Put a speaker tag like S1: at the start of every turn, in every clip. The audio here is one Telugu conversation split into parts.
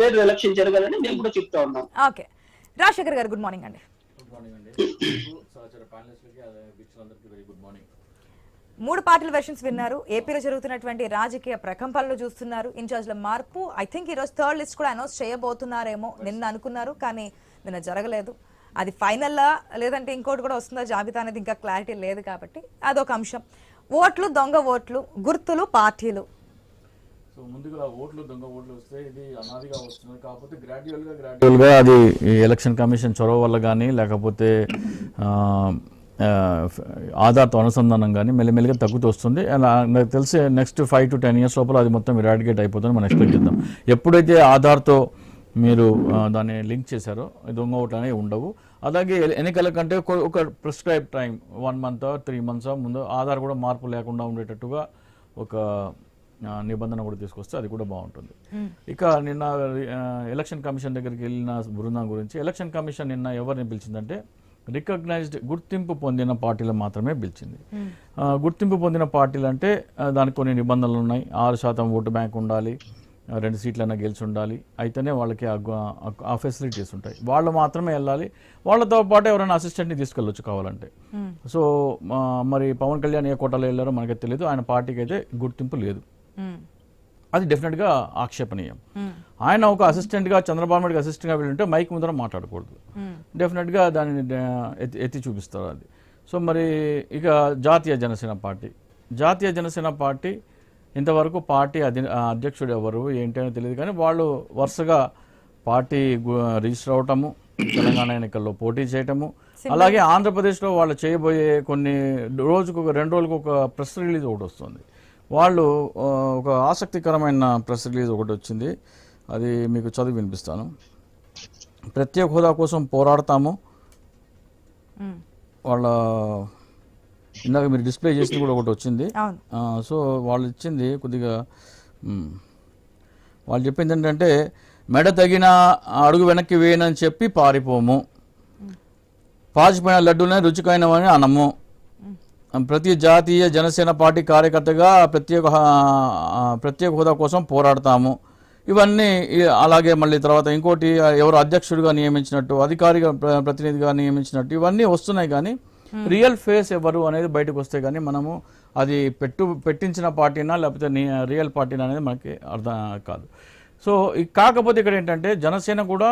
S1: పేరు ఎలక్షన్ జరగాలని మేము కూడా చెప్తా ఉన్నాం.
S2: ఓకే. రాజశేఖర్ గారు గుడ్ మార్నింగ్ అండి.
S3: గుడ్ మార్నింగ్ అండి. మీకు సహచర ప్యానలిస్టులకి అదే వీక్షకులందరికీ వెరీ గుడ్ మార్నింగ్
S2: మూడు పార్టీల వెర్షన్స్ విన్నారు. ఏపీలో జరుగుతున్నటువంటి రాజకీయ ప్రకంపనలు చూస్తున్నారు. ఇన్ఛార్జ్ల మార్పు ఐ థింక్ ఈరోజు థర్డ్ లిస్ట్ కూడా అనౌన్స్ చేయబోతున్నారేమో నిన్న అనుకున్నారు కానీ నిన్న జరగలేదు. అది ఫైనల్లా లేదంటే ఇంకోటి కూడా వస్తుందా? జాబితా అనేది ఇంకా క్లారిటీ లేదు కాబట్టి అదొక అంశం. ఓట్లు దొంగ ఓట్లు గుర్తులు పార్టీలు.
S3: సో ముందుగా ఓట్లు దొంగ ఓట్లు వస్తే ఇది అనాదిగా వస్తుంది. కాకపోతే గ్రాడ్యువల్గా గ్రాడ్యువల్గా అది ఎలక్షన్ కమిషన్ చొరవ వల్ల కానీ లేకపోతే ఆధార్తో అనుసంధానం కానీ మెల్లిమెల్లిగా తగ్గుతూ వస్తుంది. అలా నాకు తెలిసి next five to ten years లోపల అది మొత్తం ఇరాడికేట్ అయిపోతుంది మనం ఎక్స్పెక్ట్ చేద్దాం. ఎప్పుడైతే ఆధార్తో మీరు దాన్ని లింక్ చేశారో దొంగ ఓట్లు అనేవి ఉండవు. అలాగే ఎన్నికల కంటే ఒక- prescribe time one month three months ముందు ఆధార్ కూడా మార్పు లేకుండా ఉండేటట్టుగా ఒక నిబంధన కూడా తీసుకొస్తే అది కూడా బాగుంటుంది. ఇక నిన్న ఎలక్షన్ కమిషన్ దగ్గరికి వెళ్ళిన బృందం గురించి ఎలక్షన్ కమిషన్ నిన్న ఎవరిని పిలిచిందంటే రికగ్నైజ్డ్ గుర్తింపు పొందిన పార్టీలు మాత్రమే పిలిచింది. గుర్తింపు పొందిన పార్టీలు అంటే దానికి కొన్ని నిబంధనలు ఉన్నాయి. ఆరు శాతం ఓటు బ్యాంక్ ఉండాలి రెండు సీట్లైనా గెలిచి ఉండాలి. అయితేనే వాళ్ళకి ఆ ఫెసిలిటీస్ ఉంటాయి. వాళ్ళు మాత్రమే వెళ్ళాలి. వాళ్ళతో పాటు ఎవరైనా అసిస్టెంట్ని తీసుకెళ్ళొచ్చు కావాలంటే. సో మరి పవన్ కళ్యాణ్ ఏ కోటాలో వెళ్ళారో మనకి తెలియదు ఆయన పార్టీకి అయితే గుర్తింపు లేదు. అది డెఫినెట్గా ఆక్షేపణీయం. ఆయన ఒక అసిస్టెంట్గా చంద్రబాబు నాయుడుకి అసిస్టెంట్గా వెళ్ళుంటే మైక్ ముందర మాట్లాడకూడదు. డెఫినెట్గా దానిని ఎత్తి ఎత్తి చూపిస్తారు అది. సో మరి ఇక జాతీయ జనసేన పార్టీ. జాతీయ జనసేన పార్టీ ఇంతవరకు పార్టీ అధి అధ్యక్షుడు ఎవరు ఏంటి అని తెలియదు కానీ వాళ్ళు వరుసగా పార్టీ రిజిస్టర్ అవటము తెలంగాణ ఎన్నికల్లో పోటీ చేయటము అలాగే ఆంధ్రప్రదేశ్లో వాళ్ళు చేయబోయే కొన్ని రోజుకు రెండు రోజులకు ఒక ప్రెస్ రిలీజ్ ఒకటి వస్తుంది. వాళ్ళు ఒక ఆసక్తికరమైన ప్రెస్ రిలీజ్ ఒకటి వచ్చింది. అది మీకు చదివి వినిపిస్తాను. ప్రత్యేక హోదా కోసం పోరాడతాము. వాళ్ళ ఇందాక మీరు డిస్ప్లే చేసింది కూడా ఒకటి వచ్చింది. సో వాళ్ళు ఇచ్చింది కొద్దిగా వాళ్ళు చెప్పింది ఏంటంటే మెడ తగిన అడుగు వెనక్కి వేయనని చెప్పి పారిపోము. పాచిపోయిన లడ్డూనే రుచికైనవని అనము ప్రతి జాతీయ జనసేన పార్టీ కార్యకర్తగా ప్రత్యేక ప్రత్యేక హోదా కోసం పోరాడతాము. ఇవన్నీ అలాగే మళ్ళీ తర్వాత ఇంకోటి ఎవరు అధ్యక్షుడిగా నియమించినట్టు అధికారిగా ప్ర- ప్రతినిధిగా నియమించినట్టు ఇవన్నీ వస్తున్నాయి కానీ రియల్ ఫేస్ ఎవరు అనేది బయటకు వస్తే కానీ మనము అది పెట్టు పెట్టించిన పార్టీనా లేకపోతే రియల్ పార్టీనా అనేది మనకి అర్థం కాదు. సో కాకపోతే ఇక్కడ ఏంటంటే జనసేన కూడా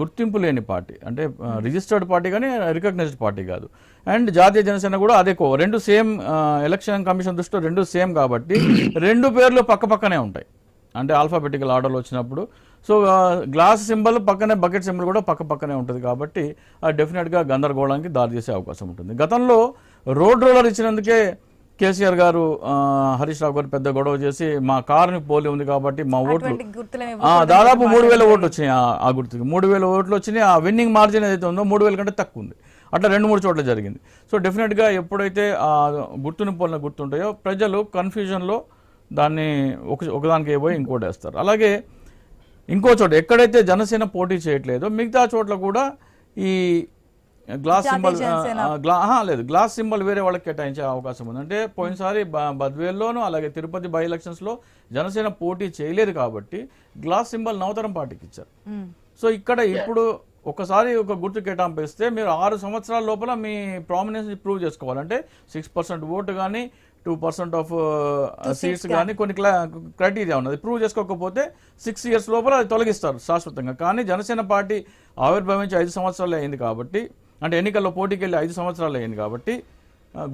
S3: గుర్తింపు లేని పార్టీ. అంటే రిజిస్టర్డ్ పార్టీ కానీ రికగ్నైజ్డ్ పార్టీ కాదు. అండ్ జాతీయ జనసేన కూడా అదే కో రెండు సేమ్ ఎలక్షన్ కమిషన్ దృష్టిలో రెండు సేమ్ కాబట్టి రెండు పేర్లు పక్క పక్కనే ఉంటాయి. అంటే ఆల్ఫాబెటికల్ ఆర్డర్లు వచ్చినప్పుడు. సో గ్లాస్ సింబల్ పక్కనే బకెట్ సింబల్ కూడా పక్క పక్కనే ఉంటుంది కాబట్టి డెఫినెట్గా గందరగోళానికి దారి చేసే అవకాశం ఉంటుంది. గతంలో రోడ్ రోలర్ ఇచ్చినందుకే కేసీఆర్ గారు హరీష్ రావు గారు పెద్ద గొడవ చేసి మా కారుని పోలి ఉంది కాబట్టి మా ఓట్లు దాదాపు మూడు వేల ఓట్లు వచ్చినాయి ఆ- ఆ గుర్తుకి. మూడు వేల ఓట్లు వచ్చినాయి ఆ విన్నింగ్ మార్జిన్ ఏదైతే ఉందో మూడు వేల కంటే తక్కువ ఉంది. అట్లా రెండు మూడు చోట్ల జరిగింది. సో డెఫినెట్గా ఎప్పుడైతే ఆ గుర్తుని పోలిన గుర్తుంటాయో ప్రజలు కన్ఫ్యూజన్లో దాన్ని ఒక ఒకదానికి పోయి ఇంకోటి వేస్తారు. అలాగే ఇంకో చోట ఎక్కడైతే జనసేన పోటీ చేయట్లేదో మిగతా చోట్ల కూడా ఈ గ్లాస్ సింబల్. గ్లా లేదు. గ్లాస్ సింబల్ వేరే వాళ్ళకి కేటాయించే అవకాశం ఉంది. అంటే పోయినసారి బద్వేల్లోను అలాగే తిరుపతి బై ఎలక్షన్స్లో జనసేన పోటీ చేయలేదు కాబట్టి గ్లాస్ సింబల్ నవతరం పార్టీకి ఇచ్చారు. సో ఇక్కడ ఇప్పుడు ఒకసారి ఒక గుర్తు కేటాయింపు ఇస్తే మీరు ఆరు సంవత్సరాల లోపల మీ ప్రామినెన్స్ ప్రూవ్ చేసుకోవాలంటే సిక్స్ పర్సెంట్ ఓటు కానీ టూ పర్సెంట్ ఆఫ్ సీట్స్ కానీ కొన్ని క్రైటీరియా ఉన్నది. ప్రూవ్ చేసుకోకపోతే సిక్స్ ఇయర్స్ లోపల అది తొలగిస్తారు శాశ్వతంగా. కానీ జనసేన పార్టీ ఆవిర్భవించి ఐదు సంవత్సరాలు అయింది కాబట్టి అంటే ఎన్నికల్లో పోటీకి వెళ్ళి ఐదు సంవత్సరాలు అయింది కాబట్టి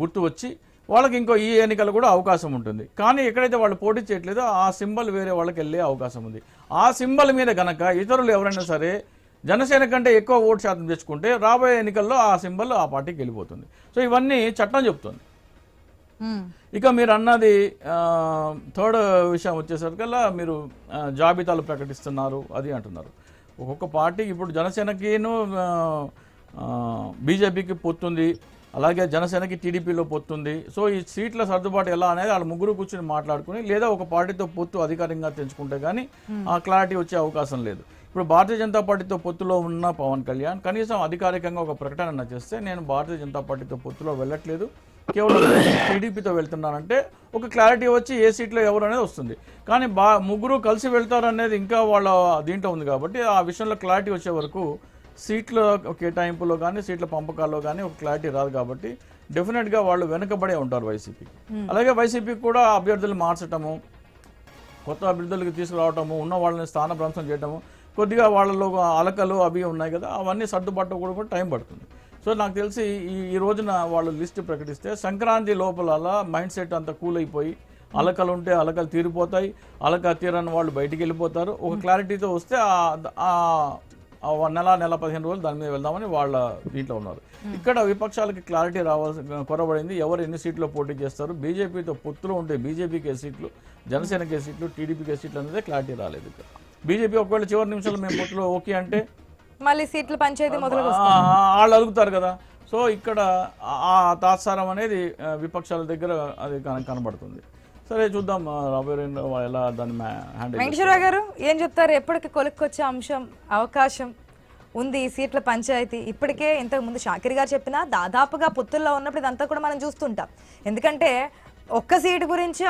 S3: గుర్తు వచ్చి వాళ్ళకి ఇంకో ఈ ఎన్నికలు కూడా అవకాశం ఉంటుంది. కానీ ఎక్కడైతే వాళ్ళు పోటీ చేయట్లేదో ఆ సింబల్ వేరే వాళ్ళకి వెళ్ళే అవకాశం ఉంది. ఆ సింబల్ మీద గనక ఇతరులు ఎవరైనా సరే జనసేన కంటే ఎక్కువ ఓటు శాతం తెచ్చుకుంటే రాబోయే ఎన్నికల్లో ఆ సింబల్ ఆ పార్టీకి వెళ్ళిపోతుంది. సో ఇవన్నీ చట్టం చెప్తుంది. ఇక మీరు అన్నది థర్డ్ విషయం వచ్చేసరికల్లా మీరు జాబితాలు ప్రకటిస్తున్నారు అది అంటున్నారు. ఒక్కొక్క పార్టీ ఇప్పుడు జనసేనకిను బీజేపీకి పొత్తుంది అలాగే జనసేనకి టీడీపీలో పొత్తుంది. సో ఈ సీట్ల సర్దుబాటు ఎలా అనేది వాళ్ళ ముగ్గురు కూర్చొని మాట్లాడుకుని లేదా ఒక పార్టీతో పొత్తు అధికారికంగా తెంచుకుంటే కానీ ఆ క్లారిటీ వచ్చే అవకాశం లేదు. ఇప్పుడు భారతీయ జనతా పార్టీతో పొత్తులో ఉన్న పవన్ కళ్యాణ్ కనీసం అధికారికంగా ఒక ప్రకటన చేస్తే నేను భారతీయ జనతా పార్టీతో పొత్తులో వెళ్ళట్లేదు. కేవలం టీడీపీతో వెళ్తున్నారంటే ఒక క్లారిటీ వచ్చి ఏ సీట్లో ఎవరు అనేది వస్తుంది. కానీ బా ముగ్గురు కలిసి వెళ్తారు అనేది ఇంకా వాళ్ళ దీంట్లో ఉంది కాబట్టి ఆ విషయంలో క్లారిటీ వచ్చే వరకు సీట్ల కేటాయింపులో కానీ సీట్ల పంపకాల్లో కానీ ఒక క్లారిటీ రాదు కాబట్టి డెఫినెట్గా వాళ్ళు వెనుకబడే ఉంటారు వైసీపీ అలాగే వైసీపీ కూడా అభ్యర్థులు మార్చటము కొత్త అభ్యర్థులకు తీసుకురావటము ఉన్న వాళ్ళని స్థానభ్రంశం చేయటము కొద్దిగా వాళ్ళలో అలకలు అవి ఉన్నాయి కదా అవన్నీ సర్దుబాటు కూడా కూడా టైం పడుతుంది. సో నాకు తెలిసి ఈ ఈ రోజున వాళ్ళు లిస్ట్ ప్రకటిస్తే సంక్రాంతి లోపల మైండ్ సెట్ అంతా కూల్ అయిపోయి అలకలు ఉంటే అలకలు తీరిపోతాయి అలక తీరని వాళ్ళు బయటికి వెళ్ళిపోతారు. ఒక క్లారిటీతో వస్తే నెల నెల పదిహేను రోజులు దాని మీద వెళ్దామని వాళ్ళ దీంట్లో ఉన్నారు. ఇక్కడ విపక్షాలకి క్లారిటీ రావాల్సిన కొరబడింది. ఎవరు ఎన్ని సీట్లు పోటీ చేస్తారు? బీజేపీతో పొత్తులు ఉంటే బీజేపీకి ఏ సీట్లు జనసేనకి ఏ సీట్లు టీడీపీకి ఏ సీట్లు అనేది క్లారిటీ రాలేదు ఇక్కడ. బీజేపీ ఒకవేళ చివరి నిమిషాలు మేము పొత్తులో ఓకే అంటే?
S2: మళ్ళీ సీట్ల పంచాయతీ మొదలు
S3: వాళ్ళు అడుగుతారు కదా. సో ఇక్కడ ఆ- తాత్సారం అనేది విపక్షాల దగ్గర అది కన- కనబడుతుంది. సరే చూద్దాం. రాబోయే రెండు ఎలా దాన్ని
S2: వెంకటేశ్వరరావు గారు ఏం చెప్తారు? ఎప్పటికి కొలుక్కొచ్చే అంశం అవకాశం ఉంది ఈ సీట్ల పంచాయతీ. ఇప్పటికే ఇంతకు ముందు షాకిర్ గారు చెప్పినా దాదాపుగా పొత్తుల్లో ఉన్నప్పుడు ఇదంతా కూడా మనం చూస్తుంటాం. ఎందుకంటే ఒక్క సీటు గురించి